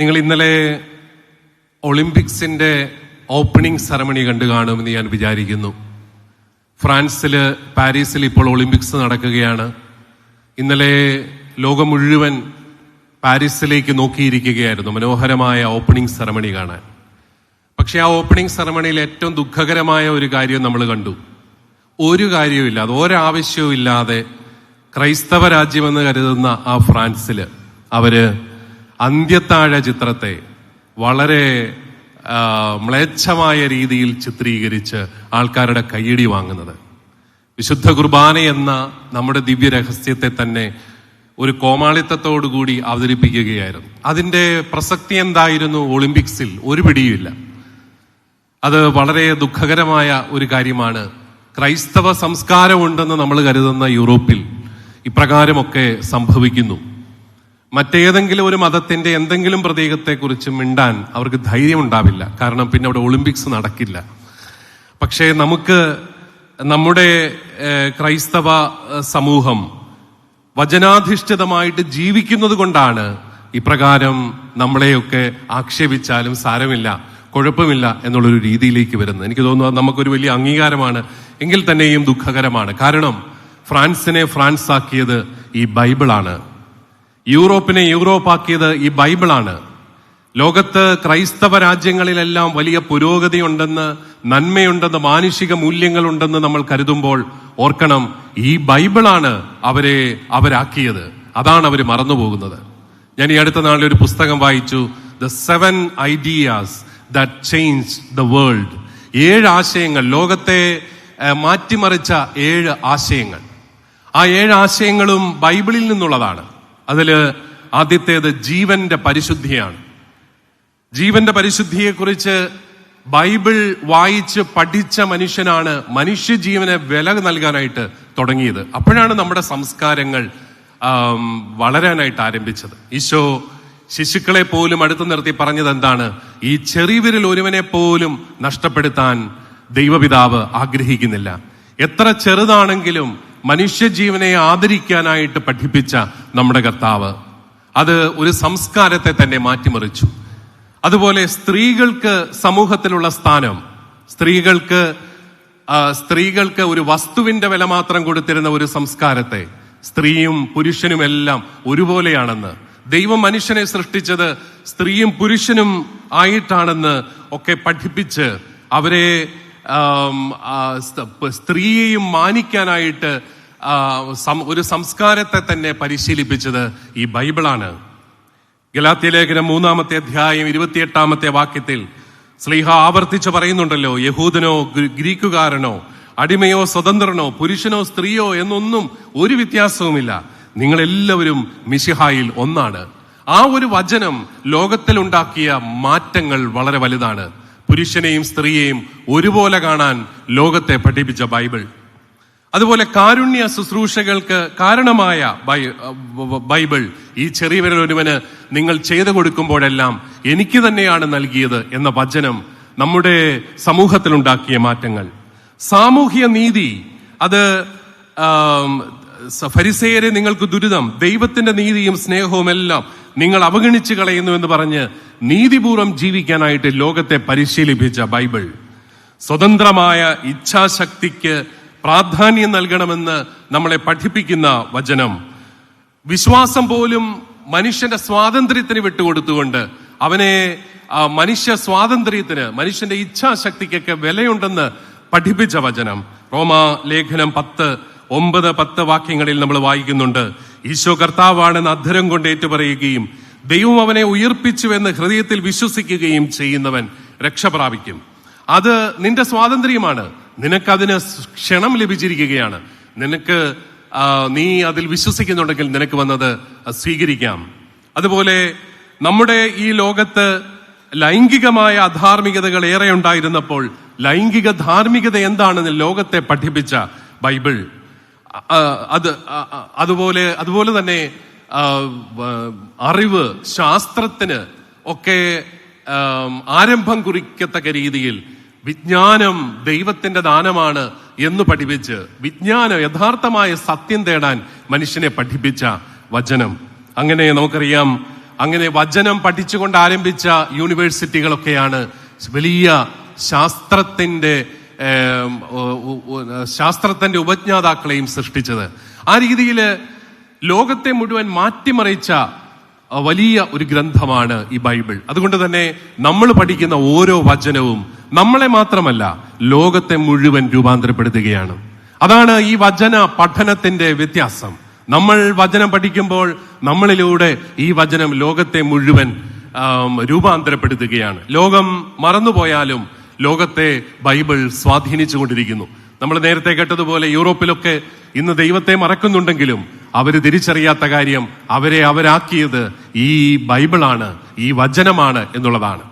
നിങ്ങൾ ഇന്നലെ ഒളിമ്പിക്സിന്റെ opening ceremony കണ്ടു കാണുമെന്ന് ഞാൻ വിചാരിക്കുന്നു. ഫ്രാൻസിൽ പാരീസിൽ ഇപ്പോൾ ഒളിമ്പിക്സ് നടക്കുകയാണ്. ഇന്നലെ ലോകം മുഴുവൻ പാരീസിലേക്ക് നോക്കിയിരിക്കുകയായിരുന്നു മനോഹരമായ ഓപ്പണിംഗ് സെറമണി കാണാൻ. പക്ഷെ ആ ഓപ്പണിംഗ് സെറമണിയിൽ ഏറ്റവും ദുഃഖകരമായ ഒരു കാര്യം നമ്മൾ കണ്ടു. ഒരു കാര്യവുമില്ലാതെ ഒരാവശ്യവും ഇല്ലാതെ ക്രൈസ്തവ രാജ്യമെന്ന് കരുതുന്ന ആ ഫ്രാൻസിൽ അവർ അന്ത്യത്താഴ ചിത്രത്തെ വളരെ മ്ലേച്ഛമായ രീതിയിൽ ചിത്രീകരിച്ച് ആൾക്കാരുടെ കയ്യടി വാങ്ങുന്നത്. വിശുദ്ധ കുർബാന എന്ന നമ്മുടെ ദിവ്യ രഹസ്യത്തെ തന്നെ ഒരു കോമാളിത്തത്തോടുകൂടി അവതരിപ്പിക്കുകയായിരുന്നു. അതിന്റെ പ്രസക്തി എന്തായിരുന്നു ഒളിമ്പിക്സിൽ? ഒരു പിടിയുമില്ല. അത് വളരെ ദുഃഖകരമായ ഒരു കാര്യമാണ്. ക്രൈസ്തവ സംസ്കാരമുണ്ടെന്ന് നമ്മൾ കരുതുന്ന യൂറോപ്പിൽ ഇപ്രകാരമൊക്കെ സംഭവിക്കുന്നു. മറ്റേതെങ്കിലും ഒരു മതത്തിന്റെ എന്തെങ്കിലും പ്രതീകത്തെക്കുറിച്ച് മിണ്ടാൻ അവർക്ക് ധൈര്യം ഉണ്ടാവില്ല കാരണം പിന്നെ അവിടെ ഒളിമ്പിക്സ് നടക്കില്ല. പക്ഷേ നമുക്ക് നമ്മുടെ ക്രൈസ്തവ സമൂഹം വചനാധിഷ്ഠിതമായിട്ട് ജീവിക്കുന്നത് കൊണ്ടാണ് ഇപ്രകാരം നമ്മളെയൊക്കെ ആക്ഷേപിച്ചാലും സാരമില്ല കുഴപ്പമില്ല എന്നുള്ളൊരു രീതിയിലേക്ക് വരുന്നത്. എനിക്ക് തോന്നുന്നു നമുക്കൊരു വലിയ അംഗീകാരമാണ്. എങ്കിൽ തന്നെയും ദുഃഖകരമാണ്. കാരണം ഫ്രാൻസിനെ ഫ്രാൻസ് ആക്കിയത് ഈ ബൈബിളാണ്. യൂറോപ്പിനെ യൂറോപ്പാക്കിയത് ഈ ബൈബിളാണ്. ലോകത്ത് ക്രൈസ്തവ രാജ്യങ്ങളിലെല്ലാം വലിയ പുരോഗതിയുണ്ടെന്ന് നന്മയുണ്ടെന്ന് മാനുഷിക മൂല്യങ്ങളുണ്ടെന്ന് നമ്മൾ കരുതുമ്പോൾ ഓർക്കണം ഈ ബൈബിളാണ് അവരെ അവരാക്കിയത്. അതാണ് അവർ മറന്നുപോകുന്നത്. ഞാൻ ഈ അടുത്ത നാളിൽ ഒരു പുസ്തകം വായിച്ചു. The seven ideas that change the world ഏഴ് ആശയങ്ങൾ ലോകത്തെ മാറ്റിമറിച്ച ഏഴ് ആശയങ്ങൾ. ആ ഏഴ് ആശയങ്ങളും ബൈബിളിൽ നിന്നുള്ളതാണ്. അതിൽ ആദ്യത്തേത് ജീവന്റെ പരിശുദ്ധിയാണ്. ജീവന്റെ പരിശുദ്ധിയെക്കുറിച്ച് ബൈബിൾ വായിച്ച് പഠിച്ച മനുഷ്യനാണ് മനുഷ്യജീവനെ വില നൽകാനായിട്ട് തുടങ്ങിയത്. അപ്പോഴാണ് നമ്മുടെ സംസ്കാരങ്ങൾ വളരാനായിട്ട് ആരംഭിച്ചത്. ഈശോ ശിശുക്കളെ പോലും അടുത്തു നിർത്തി പറഞ്ഞത് എന്താണ്? ഈ ചെറിയവരിൽ ഒരുവനെ പോലും നഷ്ടപ്പെടുത്താൻ ദൈവപിതാവ് ആഗ്രഹിക്കുന്നില്ല. എത്ര ചെറുതാണെങ്കിലും മനുഷ്യജീവനെ ആദരിക്കാനായിട്ട് പഠിപ്പിച്ച നമ്മുടെ കർത്താവ്. അത് ഒരു സംസ്കാരത്തെ തന്നെ മാറ്റിമറിച്ചു. അതുപോലെ സ്ത്രീകൾക്ക് സമൂഹത്തിലുള്ള സ്ഥാനം സ്ത്രീകൾക്ക് സ്ത്രീകൾക്ക് ഒരു വസ്തുവിന്റെ വില മാത്രം കൊടുത്തിരുന്ന ഒരു സംസ്കാരത്തെ സ്ത്രീയും പുരുഷനും എല്ലാം ഒരുപോലെയാണെന്ന് ദൈവം മനുഷ്യനെ സൃഷ്ടിച്ചത് സ്ത്രീയും പുരുഷനും ആയിട്ടാണെന്ന് ഒക്കെ പഠിപ്പിച്ച് അവരെ സ്ത്രീയെയും മാനിക്കാനായിട്ട് ഒരു സംസ്കാരത്തെ തന്നെ പരിശീലിപ്പിച്ചത് ഈ ബൈബിളാണ്. ഗലാത്യ ലേഖനം മൂന്നാമത്തെ അധ്യായം ഇരുപത്തിയെട്ടാമത്തെ വാക്യത്തിൽ സ്ലീഹ ആവർത്തിച്ച് പറയുന്നുണ്ടല്ലോ യഹൂദനോ ഗ്രീക്കുകാരനോ അടിമയോ സ്വതന്ത്രനോ പുരുഷനോ സ്ത്രീയോ എന്നൊന്നും ഒരു വ്യത്യാസവുമില്ല. നിങ്ങളെല്ലാവരും മിഷിഹായിൽ ഒന്നാണ്. ആ ഒരു വചനം ലോകത്തിലുണ്ടാക്കിയ മാറ്റങ്ങൾ വളരെ വലുതാണ്. പുരുഷനെയും സ്ത്രീയെയും ഒരുപോലെ കാണാൻ ലോകത്തെ പഠിപ്പിച്ച ബൈബിൾ. അതുപോലെ കാരുണ്യ ശുശ്രൂഷകൾക്ക് കാരണമായ ബൈബിൾ ഈ ചെറിയവരിൽ ഒരുവന് നിങ്ങൾ ചെയ്തു കൊടുക്കുമ്പോഴെല്ലാം എനിക്ക് തന്നെയാണ് നൽകിയത് എന്ന വചനം നമ്മുടെ സമൂഹത്തിലുണ്ടാക്കിയ മാറ്റങ്ങൾ. സാമൂഹ്യ നീതി അത് ഫരിസേരെ നിങ്ങൾക്ക് ദുരിതം ദൈവത്തിന്റെ നീതിയും സ്നേഹവും എല്ലാം നിങ്ങൾ അവഗണിച്ചു കളയുന്നു എന്ന് പറഞ്ഞ് നീതിപൂർവം ജീവിക്കാനായിട്ട് ലോകത്തെ പരിശീലിപ്പിച്ച ബൈബിൾ. സ്വതന്ത്രമായ ഇച്ഛാശക്തിക്ക് പ്രാധാന്യം നൽകണമെന്ന് നമ്മളെ പഠിപ്പിക്കുന്ന വചനം. വിശ്വാസം പോലും മനുഷ്യന്റെ സ്വാതന്ത്ര്യത്തിന് വിട്ടുകൊടുത്തുകൊണ്ട് അവനെ മനുഷ്യ സ്വാതന്ത്ര്യത്തിന് മനുഷ്യന്റെ ഇച്ഛാശക്തിക്കൊക്കെ വിലയുണ്ടെന്ന് പഠിപ്പിച്ച വചനം. റോമാ ലേഖനം പത്ത് ഒമ്പത് പത്ത് വാക്യങ്ങളിൽ നമ്മൾ വായിക്കുന്നുണ്ട്. ഈശോ കർത്താവാണെന്ന് അധരം കൊണ്ട് ഏറ്റുപറയുകയും ദൈവം അവനെ ഉയർപ്പിച്ചുവെന്ന് ഹൃദയത്തിൽ വിശ്വസിക്കുകയും ചെയ്യുന്നവൻ രക്ഷ പ്രാപിക്കും അത് നിന്റെ സ്വാതന്ത്ര്യമാണ്. നിനക്കതിന് ക്ഷണം ലഭിച്ചിരിക്കുകയാണ്. നിനക്ക് നീ അതിൽ വിശ്വസിക്കുന്നുണ്ടെങ്കിൽ നിനക്ക് വന്നത് സ്വീകരിക്കാം. അതുപോലെ നമ്മുടെ ഈ ലോകത്ത് ലൈംഗികമായ അധാർമികതകൾ ഏറെ ഉണ്ടായിരുന്നപ്പോൾ ലൈംഗിക ധാർമ്മികത എന്താണെന്ന് ലോകത്തെ പഠിപ്പിച്ച ബൈബിൾ. അത് അതുപോലെ അതുപോലെ തന്നെ അറിവ് ശാസ്ത്രത്തിന് ഒക്കെ ആരംഭം കുറിക്കത്തക്ക രീതിയിൽ വിജ്ഞാനം ദൈവത്തിന്റെ ദാനമാണ് എന്ന് പഠിപ്പിച്ച് വിജ്ഞാനം യഥാർത്ഥമായ സത്യം തേടാൻ മനുഷ്യനെ പഠിപ്പിച്ച വചനം. അങ്ങനെ നമുക്കറിയാം അങ്ങനെ വചനം പഠിച്ചുകൊണ്ട് ആരംഭിച്ച യൂണിവേഴ്സിറ്റികളൊക്കെയാണ് വലിയ ശാസ്ത്രത്തിന്റെ ശാസ്ത്രത്തിന്റെ ഉപജ്ഞാതാക്കളെയും സൃഷ്ടിച്ചത്. ആ രീതിയിൽ ലോകത്തെ മുഴുവൻ മാറ്റിമറിച്ച വലിയ ഒരു ഗ്രന്ഥമാണ് ഈ ബൈബിൾ. അതുകൊണ്ട് തന്നെ നമ്മൾ പഠിക്കുന്ന ഓരോ വചനവും നമ്മളെ മാത്രമല്ല ലോകത്തെ മുഴുവൻ രൂപാന്തരപ്പെടുത്തുകയാണ്. അതാണ് ഈ വചന പഠനത്തിന്റെ വ്യത്യാസം. നമ്മൾ വചനം പഠിക്കുമ്പോൾ നമ്മളിലൂടെ ഈ വചനം ലോകത്തെ മുഴുവൻ രൂപാന്തരപ്പെടുത്തുകയാണ്. ലോകം മറന്നുപോയാലും ലോകത്തെ ബൈബിൾ സ്വാധീനിച്ചുകൊണ്ടിരിക്കുന്നു. നമ്മൾ നേരത്തെ കേട്ടതുപോലെ യൂറോപ്പിലൊക്കെ ഇന്ന് ദൈവത്തെ മറക്കുന്നുണ്ടെങ്കിലും അവർ തിരിച്ചറിയാത്ത കാര്യം അവരെ അവരാക്കിയത് ഈ ബൈബിളാണ് ഈ വചനമാണ് എന്നുള്ളതാണ്.